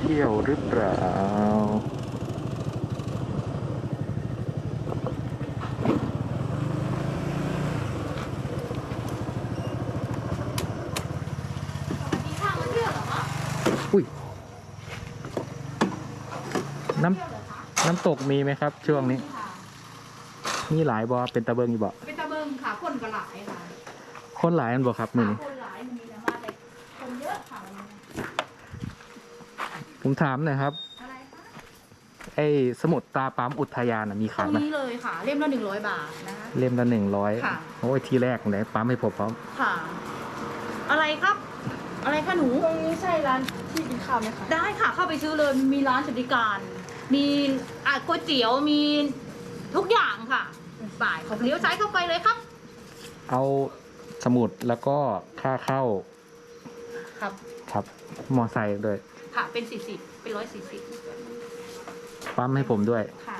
เที่ยวหรือเปล่า อุ้ย น้ำน้ำตกมีไหมครับ ช่วงนี้ มีหลายบอเป็นตะเบิงอยู่บ่เป็นตะเบิงค่ะ คนก็หลายค่ะ คนหลายมันบ่ครับมือนี้ คนหลายมันมีแต่มาแต่คนเยอะค่ะวันนี้ ผมถามหน่อยครับ อะไรคะไอ้สมุดตราปั๊มอุทยานน่ะมีตรขายงไหมนี้เลยค่ะ เล่มละหนึ่งร้อยบาทนะคะ เล่มละหนึ่งร้อยค่ะ โอ้ยทีแรกเลยปั๊มให้ผมปั๊มค่ะ อะไรครับ อะไรคะหนู ตรงนี้ใช่ร้านที่กินข้าวไหมคะได้ค่ะเข้าไปซื้อเลยมีร้านสวัสดิการ มีอะก๋วยเตี๋ยวมีทุกอย่างค่ะบ่ายของเลี้ยวซ้ายเข้าไปเลยครับ เอาสมุดแล้วก็ค่าเข้าครับ ครับมอไซค์ด้วย ค่ะ เป็นสี่สิบเป็นร้อยสี่สิบปั๊มให้ผมด้วย ค่ะ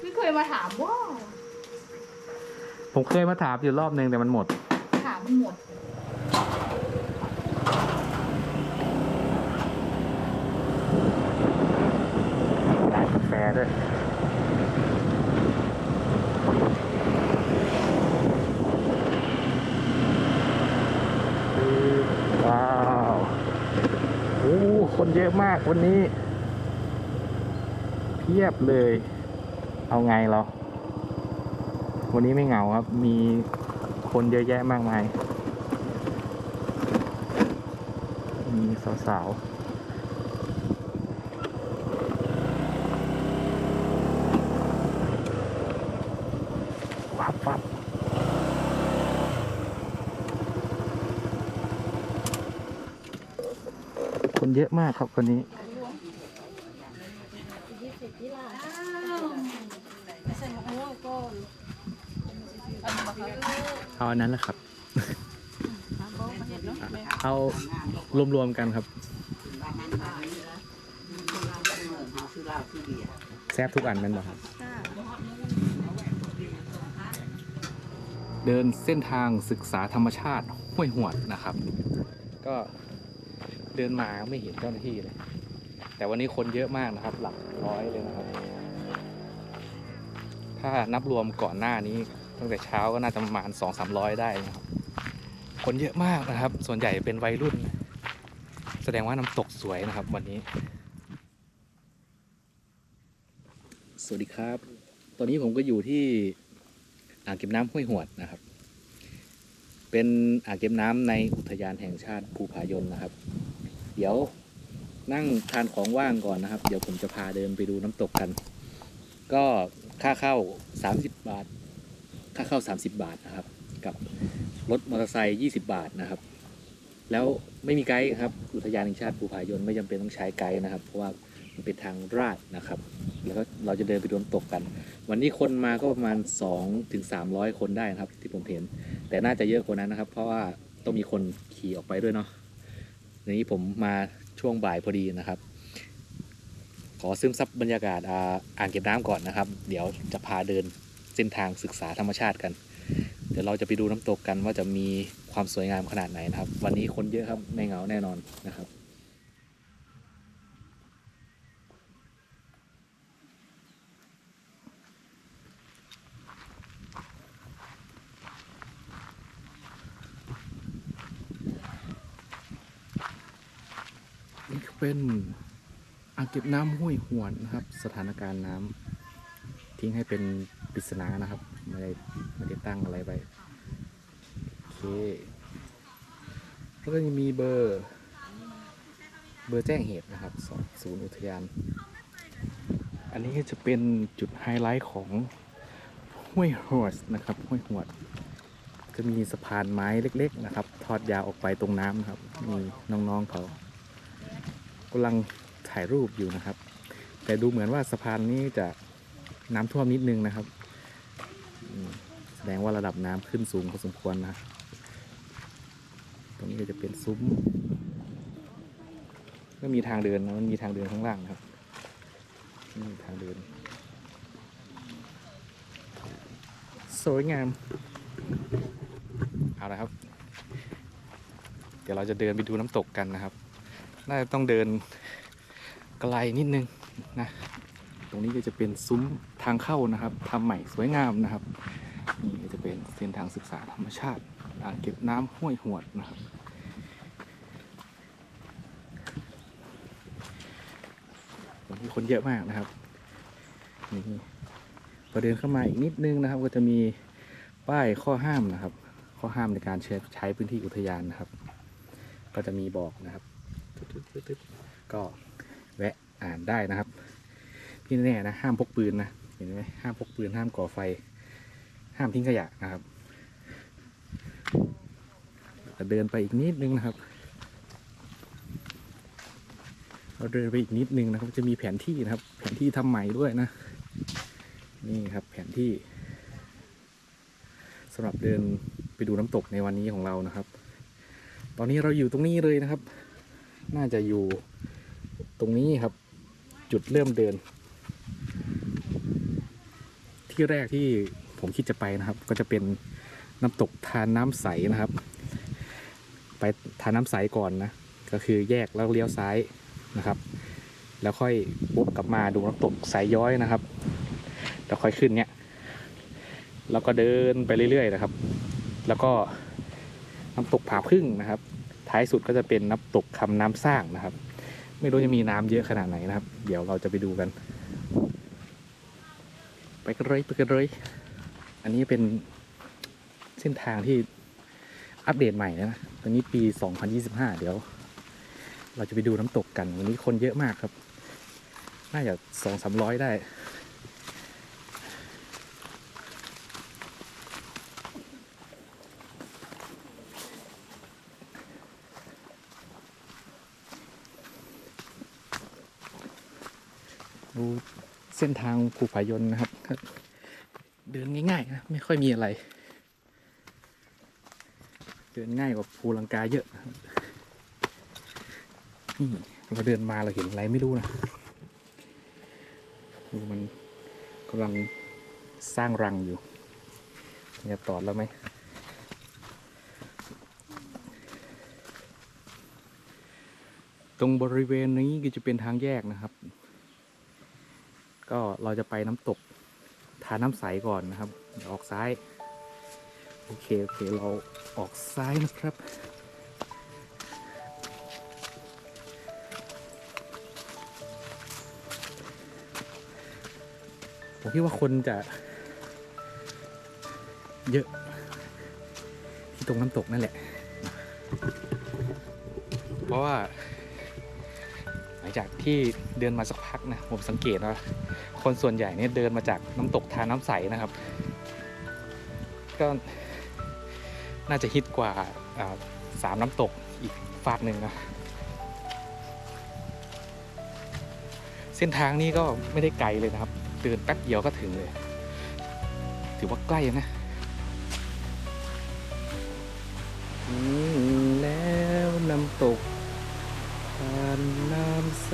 ไม่เคยมาถามว่าผมเคยมาถามอยู่รอบนึงแต่มันหมด ถามมันหมด ร้านกาแฟด้วยว้าวโอ้ คนเยอะมากวันนี้ เพียบเลย เอาไงเรา วันนี้ไม่เหงาครับ มีคนเยอะแยะมากมาย มีสาวๆ วับวับคน เยอะมากครับวันนี้เอาอันนั้นแหละครับ เอารวมๆกันครับแซบทุกอันแมันบ่ครับ เดินเส้นทางศึกษาธรรมชาติห้วยหวดนะครับ ก็ เดินมาไม่เห็นเจ้าหน้าที่เลย แต่วันนี้คนเยอะมากนะครับ หลักร้อยเลยนะครับ ถ้านับรวมก่อนหน้านี้ตั้งแต่เช้าก็น่าจะประมาณสองสามร้อยได้นะครับ คนเยอะมากนะครับ ส่วนใหญ่เป็นวัยรุ่น แสดงว่าน้ำตกสวยนะครับ วันนี้ สวัสดีครับ ตอนนี้ผมก็อยู่ที่อ่างเก็บน้ำห้วยหวดนะครับ เป็นอ่างเก็บน้ำในอุทยานแห่งชาติภูผายนนะครับ เดี๋ยวนั่งทานของว่างก่อนนะครับ เดี๋ยวผมจะพาเดินไปดูน้ำตกกัน ก็ค่าเข้า 30 บาท ค่าเข้า 30 บาทนะครับ กับรถมอเตอร์ไซค์20 บาทนะครับ แล้วไม่มีไกด์ครับ อุทยานแห่งชาติภูผายนไม่จำเป็นต้องใช้ไกด์นะครับ เพราะว่ามันเป็นทางลาดนะครับ แล้วก็เราจะเดินไปดูน้ำตกกัน วันนี้คนมาก็ประมาณ2ถึง300คนได้นะครับ ที่ผมเห็น แต่น่าจะเยอะกว่านั้นนะครับ เพราะว่าต้องมีคนขี่ออกไปด้วยเนาะ นนี้ผมมาช่วงบ่ายพอดีนะครับ ขอซึมซับบรรยากาศอ่างเก็บน้ำก่อนนะครับ เดี๋ยวจะพาเดินเส้นทางศึกษาธรรมชาติกัน เดี๋ยวเราจะไปดูน้ำตกกันว่าจะมีความสวยงามขนาดไหนนะครับ วันนี้คนเยอะครับไม่เหงาแน่นอนนะครับ นี่ก็ เป็นอ่างเก็บน้ำห้วยหวนนะครับ สถานการณ์น้ำทิ้งให้เป็นปริศนานะครับ ไม่ได้ไม่ได้ตั้งอะไรไปโอเคแล้วก็ยังมีเบอร์ เบอร์แจ้งเหตุนะครับสองศูนย์อุทยาน อันนี้ก็จะเป็นจุดไฮไลท์ของห้วยหวดนะครับห้วยหวดจะมีสะพานไม้เล็ก ๆ นะครับ ทอดยาวออกไปตรงน้ำครับ มีน้องๆเขา กำลังถ่ายรูปอยู่นะครับ แต่ดูเหมือนว่าสะพานนี้จะน้ำท่วมนิดนึงนะครับแสดงว่าระดับน้ำขึ้นสูงพอสมควรนะ ตรงนี้ก็จะเป็นซุ้ม ก็มีทางเดินนะมันมีทางเดินข้างล่างนะครับนี่ทางเดิน สวยงาม เอาละครับ เดี๋ยวเราจะเดินไปดูน้ำตกกันนะครับ น่าจะต้องเดินไกลนิดนึงนะ ตรงนี้ก็จะเป็นซุ้มทางเข้านะครับทำใหม่สวยงามนะครับ นี่ก็จะเป็นเส้นทางศึกษาธรรมชาติอ่างเก็บน้ำห้วยหวดนะครับวันนี้คนเยอะมากนะครับนี่พอเดินเข้ามาอีกนิดนึงนะครับ ก็จะมีป้ายข้อห้ามนะครับ ข้อห้ามในการใช้ใช้พื้นที่อุทยานนะครับ ก็จะมีบอกนะครับ ก็แวะอ่านได้นะครับ ที่แน่นะห้ามพกปืนนะเห็นไหมห้ามพกปืนห้ามก่อไฟ ห้ามทิ้งขยะนะครับเราเดินไปอีกนิดนึงนะครับเราเดินไปอีกนิดนึงนะครับ จะมีแผนที่นะครับ แผนที่ทำใหม่ด้วยนะ นี่ครับแผนที่สำหรับเดินไปดูน้ำตกในวันนี้ของเรานะครับ ตอนนี้เราอยู่ตรงนี้เลยนะครับ น่าจะอยู่ตรงนี้ครับ จุดเริ่มเดิน ที่แรกที่ผมคิดจะไปนะครับ ก็จะเป็นน้ำตกทานน้ำใสนะครับ ไปทานน้ำใสก่อนนะ ก็คือแยกแล้วเลี้ยวซ้ายนะครับ แล้วค่อยวกกลับมาดูน้ำตกสายย้อยนะครับแล้วค่อยขึ้นเนี่ยแล้วก็เดินไปเรื่อยๆนะครับ แล้วก็น้ำตกผาพึ่งนะครับ ท้ายสุดก็จะเป็นน้ำตกคำน้ำสร้างนะครับ ไม่รู้จะมีน้ำเยอะขนาดไหนนะครับ เดี๋ยวเราจะไปดูกัน ไปกันเลยไปกันเลยอันนี้เป็นเส้นทางที่อัปเดตใหม่นะตอนนี้ปี 2025 เดี๋ยว เราจะไปดูน้ำตกกัน วันนี้คนเยอะมากครับ น่าจะสองสามร้อยได้ ดูเส้นทางภูผายนนะครับ เดินง่ายๆนะไม่ค่อยมีอะไร เดินง่ายกว่าภูลังกาเยอะนี่เราเดินมาเราเห็นอะไรไม่รู้นะดูมันกำลังสร้างรังอยู่จะตอดแล้วไหมตรงบริเวณนี้ก็จะเป็นทางแยกนะครับ ก็เราจะไปน้ำตกทาน้ำใสก่อนนะครับออกซ้าย โอเค โอเค เราออกซ้ายนะครับผมคิดว่าคนจะเยอะที่ตรงน้ำตกนั่นแหละ เพราะว่า จากที่เดินมาสักพักนะผมสังเกตว่าคนส่วนใหญ่เนี่ยเดินมาจากน้ำตกทานน้ำใสนะครับ ก็น่าจะฮิตกว่าสามน้ำตกอีกฝากหนึ่งนะเส้นทางนี้ก็ไม่ได้ไกลเลยนะครับ เดินแป๊บเดียวก็ถึงเลย ถือว่าใกล้นะอืมแล้วน้ำตก ใส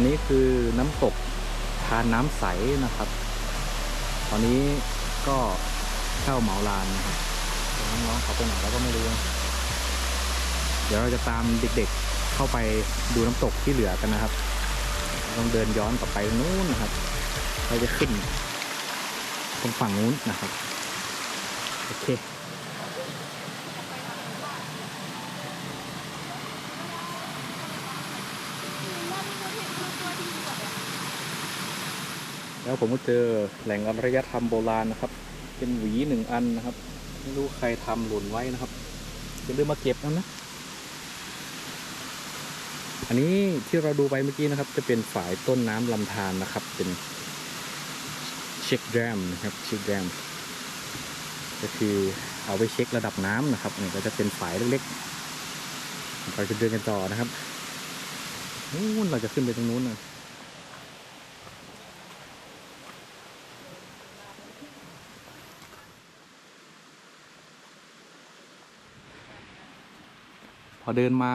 รงนี้คือน้ำตกทานน้ำใสนะครับ ตอนนี้ก็เข้าเหมาลานนะครับน้องๆเขาไปไหนแล้วก็ไม่รู้ เดี๋ยวเราจะตามเด็กๆเข้าไปดูน้ำตกที่เหลือกันนะครับ ต้องเดินย้อนกลับไปนู้นนะครับ เราจะขึ้นตรงฝั่งนู้นนะครับ โอเค แล้วผมก็เจอแหล่งอารยธรรมโบราณนะครับ เป็นหวีหนึ่งอันนะครับ ไม่รู้ใครทำหล่นไว้นะครับอย่าลืมมาเก็บนะนะ อันนี้ที่เราดูไปเมื่อกี้นะครับ จะเป็นฝายต้นน้ำลำธารนะครับ เป็นเช็คแดมนะครับเช็คแดมก็คือเอาไว้เช็คระดับน้ำนะครับนี่ก็จะเป็นฝายเล็กๆเราจะเดินกันต่อนะครับนู้นเราจะขึ้นไปตรงนู้นนะ พอเดินมา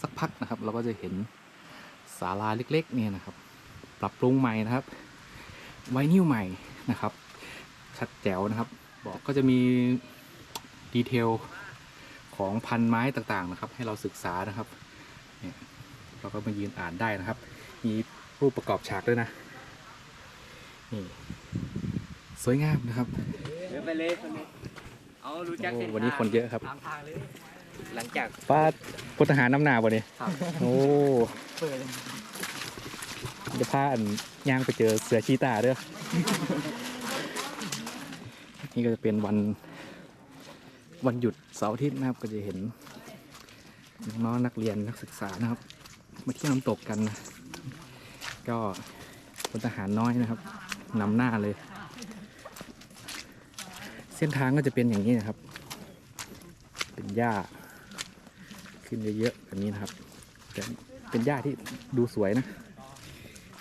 สักพักนะครับ เราก็จะเห็นศาลาเล็กๆเนี่ยนะครับ ปรับปรุงใหม่นะครับ ไวนิวใหม่นะครับ ชัดแจ๋วนะครับ บอกก็จะมีดีเทลของพันไม้ต่างๆนะครับ ให้เราศึกษานะครับเนี่ยเราก็มายืนอ่านได้นะครับ มีรูปประกอบฉากด้วยนะนี่สวยงามนะครับ เดินไปเลยคนนี้เอารู้จักโอ้เส้นวันนี้คนเยอะครับ ตามทางเลย หลังจากป้าพลทหารน้ำหนาบ่เนี่ยครับโอ้เปิดเลยจะพาอันย่างไปเจอเสือชีตาเด้อ นี่ก็จะเป็นวันวันหยุดเสาร์อาทิตย์นะครับก็จะเห็นน้องๆนักเรียนนักศึกษานะครับ มาเที่ยวน้ำตกกันนะ ก็พลทหารน้อยนะครับนำหน้าเลย เส้นทางก็จะเป็นอย่างนี้นะครับ เป็นหญ้า ขึ้นเยอะๆแบบนี้นะครับแต่เป็นหญ้าที่ดูสวยนะ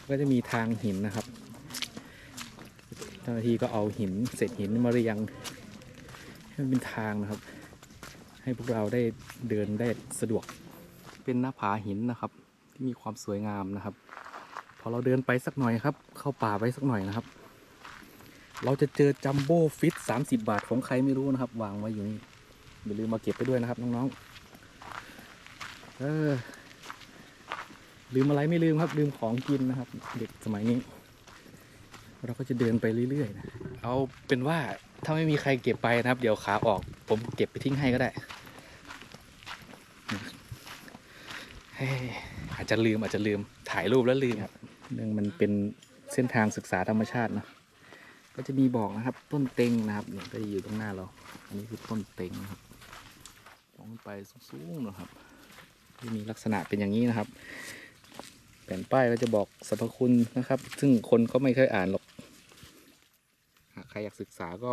ก็จะมีทางหินนะครับเจ้าหน้าที่ก็เอาหินเศษหินมาเรียงให้มันเป็นทางนะครับ ให้พวกเราได้เดินได้สะดวก เป็นหน้าผาหินนะครับ ที่มีความสวยงามนะครับ พอเราเดินไปสักหน่อยครับ เข้าป่าไปสักหน่อยนะครับ เราจะเจอจัมโบ้ฟิต30 บาทของใครไม่รู้นะครับ วางไว้อยู่นี่อย่าลืมมาเก็บไปด้วยนะครับน้องๆ เออ ลืมอะไรไม่ลืมครับ ลืมของกินนะครับ เด็กสมัยนี้ เราก็จะเดินไปเรื่อยๆนะเอาเป็นว่าถ้าไม่มีใครเก็บไปนะครับ เดี๋ยวขาออก ผมเก็บไปทิ้งให้ก็ได้อาจจะลืมอาจจะลืมถ่ายรูปแล้วลืมครับเนื่องมันเป็นเส้นทางศึกษาธรรมชาตินะก็จะมีบอกนะครับ ต้นเต็งนะครับเนี่ยก็อยู่ตรงหน้าเรา อันนี้คือต้นเต็งนะครับมองไปสูงๆนะครับ ที่มีลักษณะเป็นอย่างนี้นะครับ แผ่นป้ายก็จะบอกสรรพคุณนะครับ ซึ่งคนก็ไม่เคยอ่านหรอกหากใครอยากศึกษาก็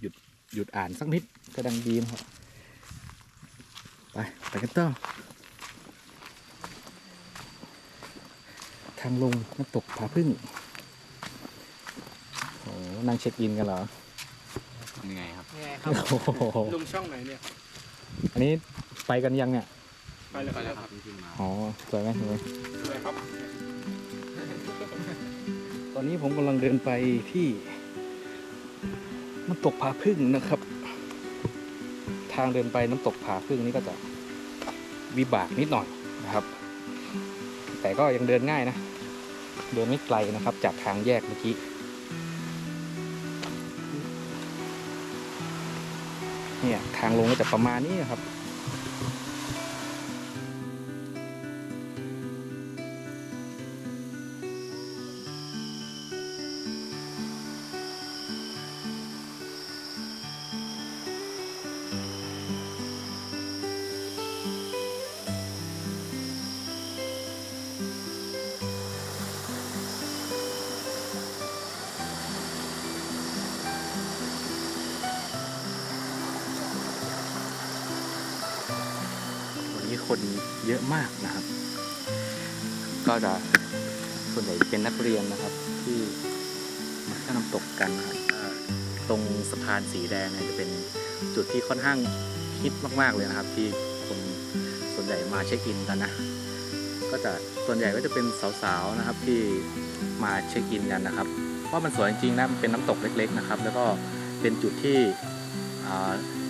หยุดหยุดอ่านสักนิดก็ดังดีนะครับ ไปไปกันต่อทางลงน้ำตกผาพึ่งโอ้นั่งเช็คอินกันเหรอยังไงครับยังไงครับโอ้โหลงช่องไหนเนี่ย อันนี้ไปกันยังเนี่ย ไปเลยไปไปแล้แล้ววคครัรับบขึ้นมาอ๋อสวยไหมสวยไหมเลยครับ ตอนนี้ผมกำลังเดินไปที่น้ำตกผาพึ่งนะครับ ทางเดินไปน้ำตกผาพึ่งนี่ก็จะวิบากนิดหน่อยนะครับ แต่ก็ยังเดินง่ายนะ เดินไม่ไกลนะครับ จากทางแยกเมื่อกี้เนี่ยทางลงก็จะประมาณนี้นะครับ คนเยอะมากนะครับ ก็จะส่วนใหญ่เป็นนักเรียนนะครับ ที่มาเที่ยวน้ำตกกันนะครับตรงสะพานสีแดงเนี่ยจะเป็นจุดที่ค่อนข้างฮิตมาก ๆ เลยนะครับ ที่คนส่วนใหญ่มาเช็คอินกันนะ ก็จะส่วนใหญ่ก็จะเป็นสาวๆนะครับที่มาเช็คอินกันนะครับ เพราะมันสวยจริงๆนะมันเป็นน้ำตกเล็ก ๆนะครับ แล้วก็เป็นจุดที่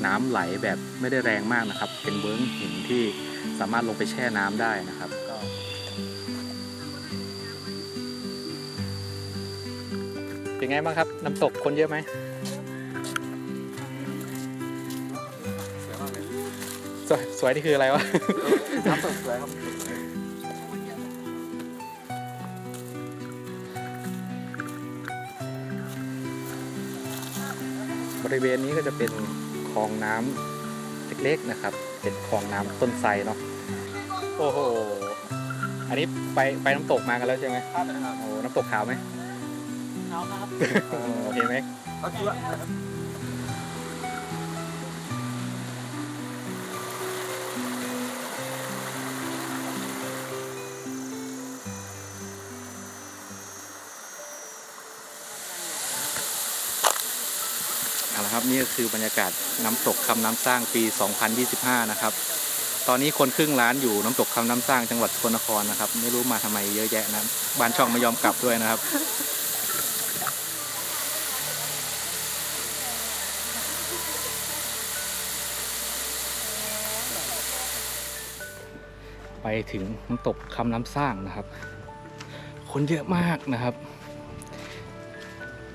น้ำไหลแบบไม่ได้แรงมากนะครับ เป็นเวิ้งหินที่ สามารถลงไปแช่น้ำได้นะครับก็เป็นไงบ้างครับ น้ำตกคนเยอะไหมสวยสวยนี่คืออะไรวะน้ำตกสวยครับบริเวณนี้ก็จะเป็นคลองน้ำเล็กๆนะครับ เป็นคลองน้ำต้นไทรเนาะโอ้โหอันนี้ไปไปน้ำตกมากันแล้วใช่ไหมครับครับโอ้น้ำตกขาวไหมเอาครับโอเคไหมเอาคิดว่า ก็คือบรรยากาศน้ำตกคำน้ำสร้างปี 2025 นะครับ ตอนนี้คนครึ่งล้านอยู่น้ำตกคำน้ำสร้างจังหวัดสกลนครนะครับ ไม่รู้มาทำไมเยอะแยะนะบ้านช่องไม่ยอมกลับด้วยนะครับไปถึงน้ำตกคำน้ำสร้างนะครับ คนเยอะมากนะครับ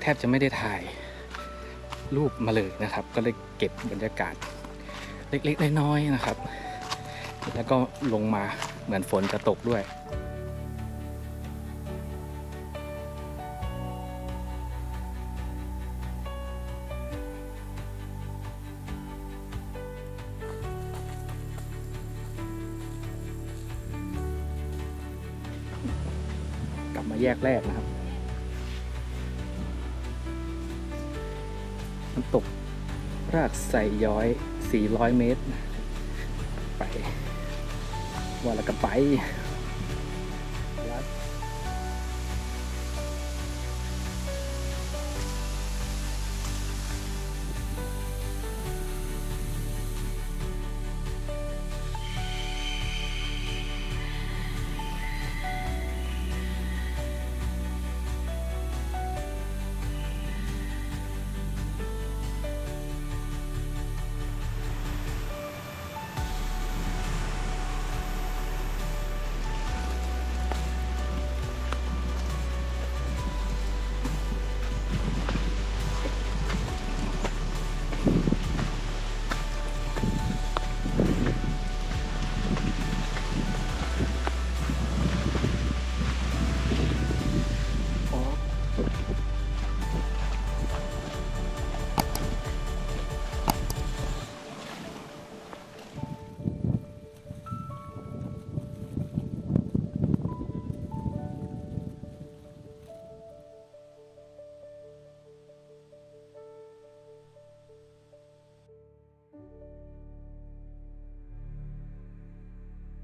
แทบจะไม่ได้ถ่าย รูปมาเลยนะครับ ก็เลยเก็บบรรยากาศเล็กๆน้อยๆนะครับ แล้วก็ลงมาเหมือนฝนจะตกด้วยกลับมาแยกแรกนะครับ รากใส่ย้อย 400 เมตร ไปว่าแล้วก็ไป